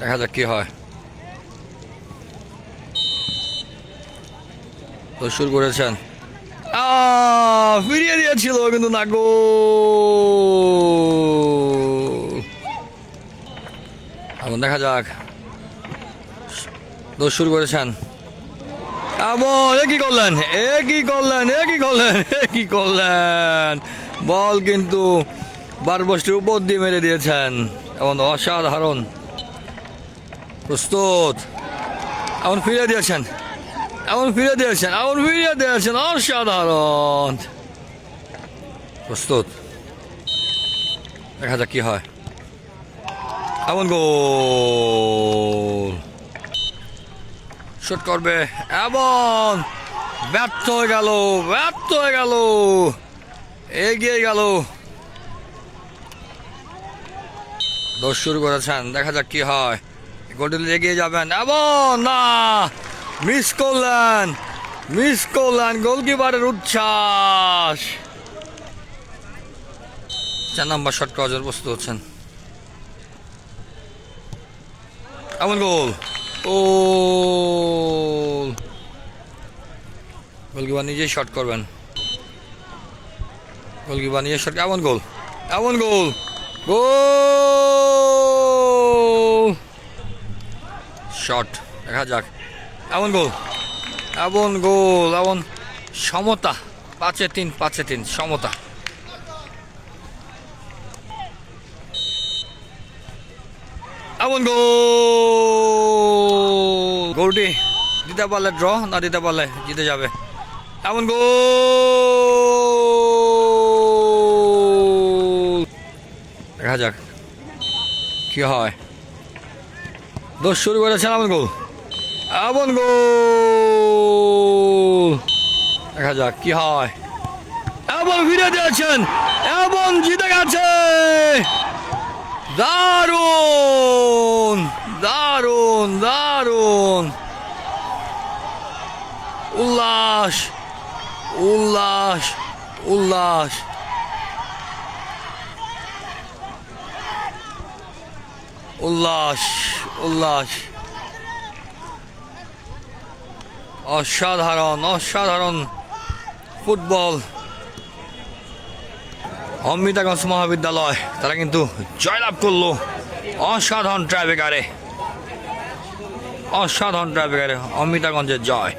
দেখা যাক কি হয়। শুরু করেছেন। ফিরিয়ে দিয়েছিল কিন্তু না গো এখন দেখা যাক। শুরু করেছেন। এমন এ কি করলেন? এ করলেন? এ করলেন? এ করলেন? বল কিন্তু বারবস্টির উপর দিয়ে মেরে দিয়েছেন। এমন অসাধারণ। প্রস্তুত। এমন ফিরে দিয়েছেন। এমন ফিরে দিয়েছেন। এমন ফিরে দিয়েছেন। অসাধারণ। প্রস্তুত। দেখা যাক কি হয়। এমন গোল। শুট করবে এমন ব্যর্থ হয়ে গেল, ব্যর্থ হয়ে গেল, এগিয়ে গেল। দোষ শুরু করেছেন, দেখা যাক কি হয়। গোলটি এগিয়ে যাবেন এমন না, মিস করলেন মিস করলেন গোলকিপারের উচ্ছ্বাস। চার নাম্বার শট করার জন্য হচ্ছেন। এমন গোল। ও গোলকিপার নিজেই শট করবেন। গোলকিপার নিজেই শট এমন গোল এমন গোল। গোল! শট দেখা যাক। এমন গোল এমন গোল, এমন সমতা। পাঁচে তিন পাঁচে তিন, সমতা। এমন গোল! গোলটি দিতে পারলে ড্র না দিতে পারলে জিতে যাবে। এমন গোল! দেখা যাক কি হয়। দোষ শুরু করেছেন এমন গোল। এমন গোল! দেখা যাক কি হয়। এমন ফিরে দিয়েছেন, এমন জিতে গেছে। দারুণ দারুণ দারুণ। উল্লাস। উল্লাস উল্লাস উল্লাস উল্লাস অসাধারণ অসাধারণ ফুটবল অমৃতাগঞ্জ মহাবিদ্যালয় তারা কিন্তু জয়লাভ করল অসাধারণ ট্রাইবেকারে অসাধারণ ট্রাইবেকারে অমৃতাগঞ্জের জয়